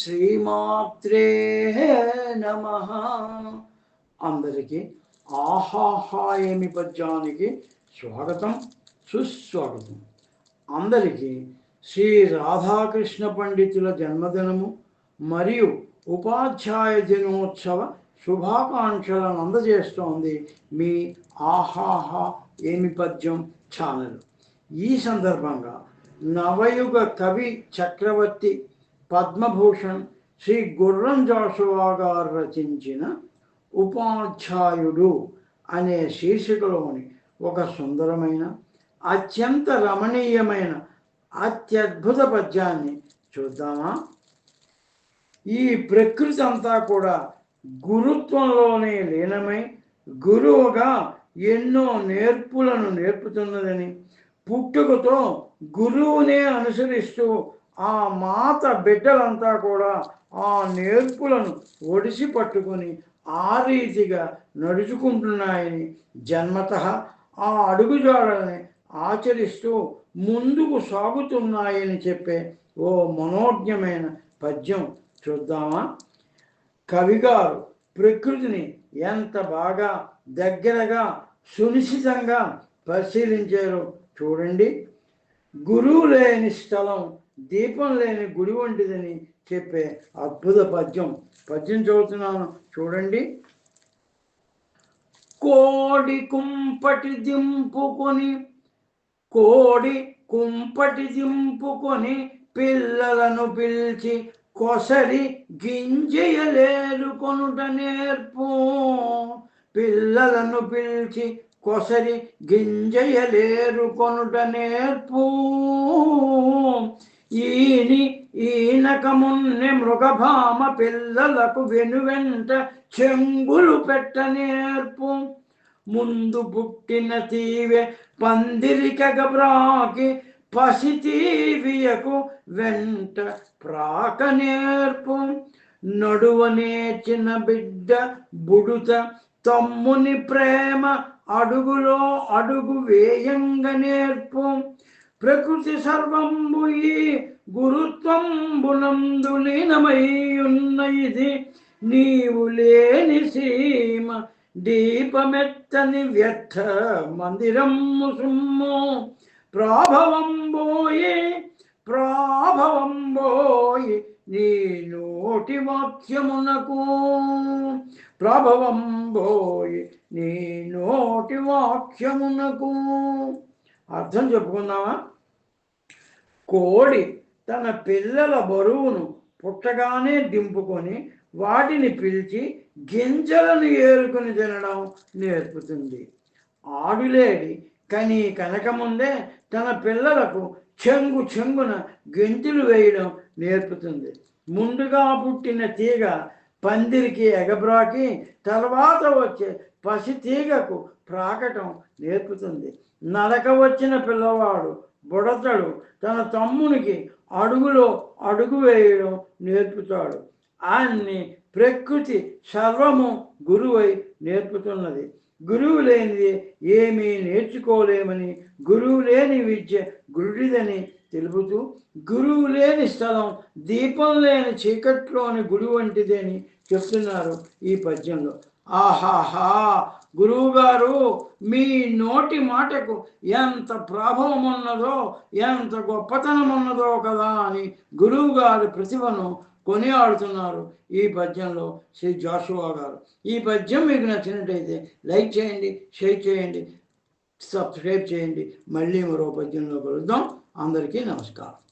శ్రీమాత్రే నమ. అందరికీ ఆహాహా ఏమి పద్యానికి స్వాగతం సుస్వాగతం. అందరికీ శ్రీ రాధాకృష్ణ పండితుల జన్మదినము మరియు ఉపాధ్యాయ దినోత్సవ శుభాకాంక్షలను అందజేస్తోంది మీ ఆహాహా ఏమి పద్యం ఛానల్. ఈ సందర్భంగా నవయుగ కవి చక్రవర్తి పద్మభూషణ్ శ్రీ గుర్రం జాషువా గారు రచించిన ఉపాధ్యాయుడు అనే శీర్షికలోని ఒక సుందరమైన అత్యంత రమణీయమైన అత్యద్భుత పద్యాన్ని చూద్దామా? ఈ ప్రకృతి అంతా కూడా గురుత్వంలోనే లీనమై గురువుగా ఎన్నో నేర్పులను నేర్పుతున్నదని పుట్టుకతో గురువునే అనుసరిస్తూ ఆ మాత బిడ్డలంతా కూడా ఆ నేర్పులను ఒడిసి పట్టుకొని ఆ రీతిగా నడుచుకుంటున్నాయని జన్మత ఆ అడుగుజాడల్ని ఆచరిస్తూ ముందుకు సాగుతున్నాయని చెప్పే ఓ మనోజ్ఞమైన పద్యం చూద్దామా? కవిగారు ప్రకృతిని ఎంత బాగా దగ్గరగా సునిశ్చితంగా పరిశీలించారో చూడండి. గురువు లేని స్థలం దీపం లేని గుడి వంటిదని చెప్పే అద్భుత పద్యం. పద్యం చదువుతున్నాను. చూడండి. కోడి కుంపటి దింపుకొని కోడి కుంపటి దింపుకొని పిల్లలను పిలిచి కొసరి గింజయలేరు కొనుట నేర్పు. పిల్లలను పిలిచి కొసరి గింజయలేరు కొనుట నేర్పు. ఈని ఈనక మృగభామ పిల్లలకు వెనువెంట చెంగులు పెట్ట నేర్పు. ముందు పుట్టిన తీవె పందిరిక గబ్రాకి పసితీవియకు వెంట ప్రాక నేర్పు. నడువ నేర్చిన బిడ్డ బుడుత తమ్ముని ప్రేమ అడుగులో అడుగు వేయంగ నేర్పు. ప్రకృతి సర్వంబు ఈ గురుత్వంబునందు లీనమై ఉన్న ఇది నీవు లేని సీమ దీపమెత్తని వ్యర్థ మందిరం సుమ్ము. ప్రాభవం బోయి ప్రాభవం బోయి నీ నోటి వాక్యమునకు. ప్రభవం బోయి నీ నోటి వాక్యమునకు. అర్థం చెప్పుకుందామా? కోడి తన పిల్లల బరువును పుట్టగానే దింపుకొని వాటిని పిలిచి గింజలను ఏరుకొని తినడం నేర్పుతుంది. ఆడులేడి కని కనకముందే తన పిల్లలకు చెంగు చెంగున గెంతులు వేయడం నేర్పుతుంది. ముందుగా పుట్టిన తీగ పందిరికి ఎగబ్రాకి తర్వాత వచ్చే పసి తీగకు ప్రాకటం నేర్పుతుంది. నడక వచ్చిన పిల్లవాడు బుడతడు తన తమ్మునికి అడుగులో అడుగు వేయడం నేర్పుతాడు. ఆయన్ని ప్రకృతి సర్వము గురువై నేర్పుతున్నది. గురువు లేనిది ఏమీ నేర్చుకోలేమని గురువు లేని విద్య గురుడిదని తెలుపుతూ గురువు లేని స్థలం దీపం లేని చీకట్లోని గుడి వంటిదని అని చెప్తున్నారు ఈ పద్యంలో. ఆహాహా గురువు గారు మీ నోటి మాటకు ఎంత ప్రభావం ఉన్నదో ఎంత గొప్పతనం ఉన్నదో కదా అని గురువుగారి ప్రతిభను కొనియాడుతున్నారు ఈ పద్యంలో శ్రీ జాషువా గారు. ఈ పద్యం మీకు నచ్చినట్టయితే లైక్ చేయండి షేర్ చేయండి సబ్స్క్రైబ్ చేయండి. మళ్ళీ మరో పద్యంలో కలుద్దాం. అందరికీ నమస్కారం.